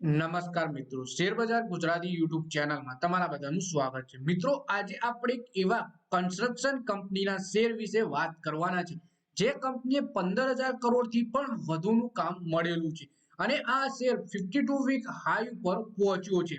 નમસ્કાર મિત્રો. શેરબજાર ગુજરાતી યુટ્યુબ ચેનલમાં તમારા બધાનું સ્વાગત છે. મિત્રો, આજે આપણે એક એવા કન્સ્ટ્રક્શન કંપનીના શેર વિશે વાત કરવાના છે. જે કંપનીએ પંદર કરોડથી પણ વધુનું કામ મળેલું છે અને આ share fifty two week high ઉપર પહોંચ્યો છે.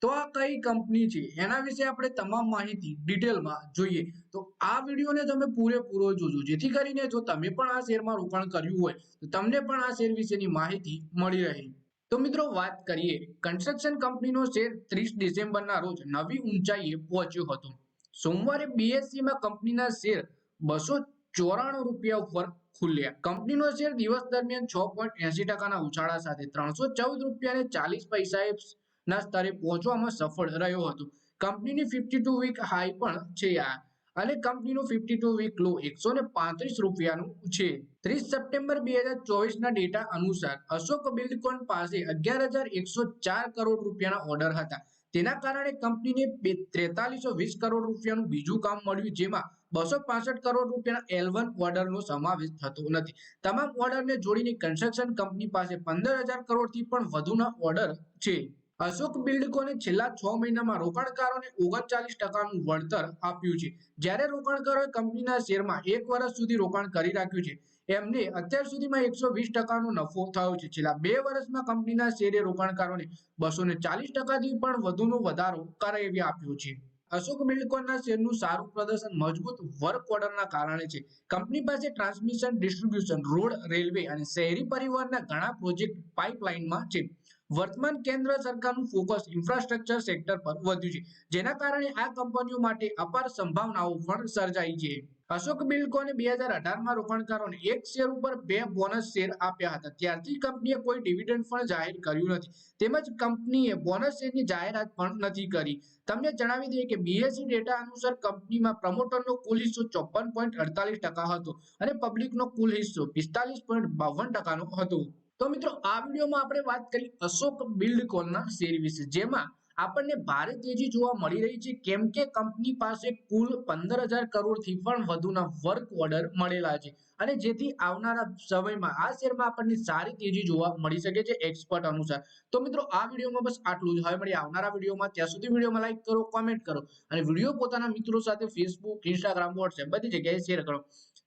તો આ કઈ કંપની છે? એના વિશે આપણે તમામ માહિતી ડિટેલમાં જોઈએ. તો આ વિડીયોને તમે પૂરેપૂરો જોજો. જેથી કરીને જો તમે પણ આ શેરમાં રોકાણ કર્યું હોય, તો તમને પણ આ શેર વિશેની માહિતી મળી રહે. તો મિત્રો વાત કરીએ કન્સ્ટ્રક્શન કંપનીનો શેર ત્રીસ ડિસેમ્બરના રોજ નવી ઊંચાઈએ પહોંચ્યો હતો. સોમવારે બીએસસીમાં કંપનીના શેર બસો ચોરાણું રૂપિયા ઉપર ખુલ્યા. કંપનીનો શેર દિવસ દરમિયાન છ પોઈન્ટ એસી ટકાના ઉછાળા સાથે ત્રણસો ચૌદ રૂપિયાને ચાલીસ પૈસાએ ના સ્તરે પહોંચવામાં સફળ રહ્યો હતો. કંપનીની ફિફ્ટી ટુ વીક હાઈ પણ છે આ. અને કંપનીનું ફિફ્ટી ટુ વીક લો એકસો ને પાંત્રીસ રૂપિયાનું છે. ત્રીસ સપ્ટેમ્બર બે હજાર ચોવીસના ડેટા અનુસાર અશોક બિલ્ડકોન પાસે અગિયાર હજાર એકસો ચાર કરોડ રૂપિયાના ઓર્ડર હતા. તેના કારણે કંપનીને ત્રેતાલીસો વીસ કરોડ રૂપિયાનું બીજું કામ મળ્યું, જેમાં બસો પાસઠ કરોડ રૂપિયાના એલ વન ઓર્ડરનો સમાવેશ થતો નથી. તમામ ઓર્ડરને જોડીને કન્સ્ટ્રક્શન કંપની પાસે પંદર હજાર કરોડથી પણ વધુના ઓર્ડર છે. અશોક બિલ્ડકોને છેલ્લા છ મહિનામાં રોકાણકારોને ઓગણચાલીસ ટકાનું વળતર આપ્યું છે. જ્યારે રોકાણકારોએ કંપનીના શેરમાં એક વર્ષ સુધી રોકાણ કરી રાખ્યું છે, એમને અત્યાર સુધીમાં એકસો વીસ ટકાનો નફો થયો છે. છેલ્લા બે વર્ષમાં કંપનીના શેરે રોકાણકારોને બસો ને ચાલીસ ટકાથી પણ વધુનો વધારો કરાવી આપ્યો છે. અશોક બિલ્ડકોનના શેરનું સારું પ્રદર્શન મજબૂત વર્ક ઓર્ડરના કારણે છે. કંપની પાસે ટ્રાન્સમિશન, ડિસ્ટ્રીબ્યુશન, રોડ, રેલવે અને શહેરી પરિવહનના ઘણા પ્રોજેક્ટ પાઇપલાઇનમાં છે. વર્તમાન કેન્દ્ર સરકારનું ફોકસ ઇન્ફ્રાસ્ટ્રક્ચર સેક્ટર પર વધ્યું છે. જેના કારણે આ કંપનીઓ માટે અપાર સંભાવનાઓ પણ સર્જાઈ છે. અશોક બિલ્ડકોને બે હજાર અઢારમાં રોકાણકારોને એક શેર ઉપર બે બોનસ શેર આપ્યા હતા. ત્યારથી કંપનીએ કોઈ ડિવિડન્ડ પણ જાહેર કર્યું નથી. તેમજ કંપનીએ બોનસ શેરની જાહેરાત પણ નથી કરી. તમને જણાવી દઈએ કે બીએસસી ડેટા અનુસાર કંપનીમાં પ્રમોટરનો કુલ હિસ્સો ચોપન પોઈન્ટ અડતાલીસ ટકા હતો અને પબ્લિકનો કુલ હિસ્સો પિસ્તાલીસ પોઈન્ટ બાવન ટકાનો હતો. તો મિત્રો, આ વિડીયોમાં આપણે વાત કરી અશોક બિલ્ડકોનના શેર વિશે, જેમાં આપણને ભારે તેજી જોવા મળી રહી છે, કેમ કે કંપની પાસે કુલ પંદર હજાર કરોડથી પણ વધુના વર્ક ઓર્ડર મળેલા છે. અને જેથી આવનારા સમયમાં આ શેરમાં આપણને સારી તેજી જોવા મળી શકે છે એક્સપર્ટ અનુસાર. તો મિત્રો, આ વિડીયોમાં બસ આટલું જ. હવે મળી આવનારા વિડીયોમાં. ત્યાં સુધી વિડીયોમાં લાઈક કરો કોમેન્ટ કરો. અને વીડિયો પોતાના મિત્રો સાથે ફેસબુક ઇન્સ્ટાગ્રામ વોટ્સએપ બધી જગ્યાએ શેર કરો.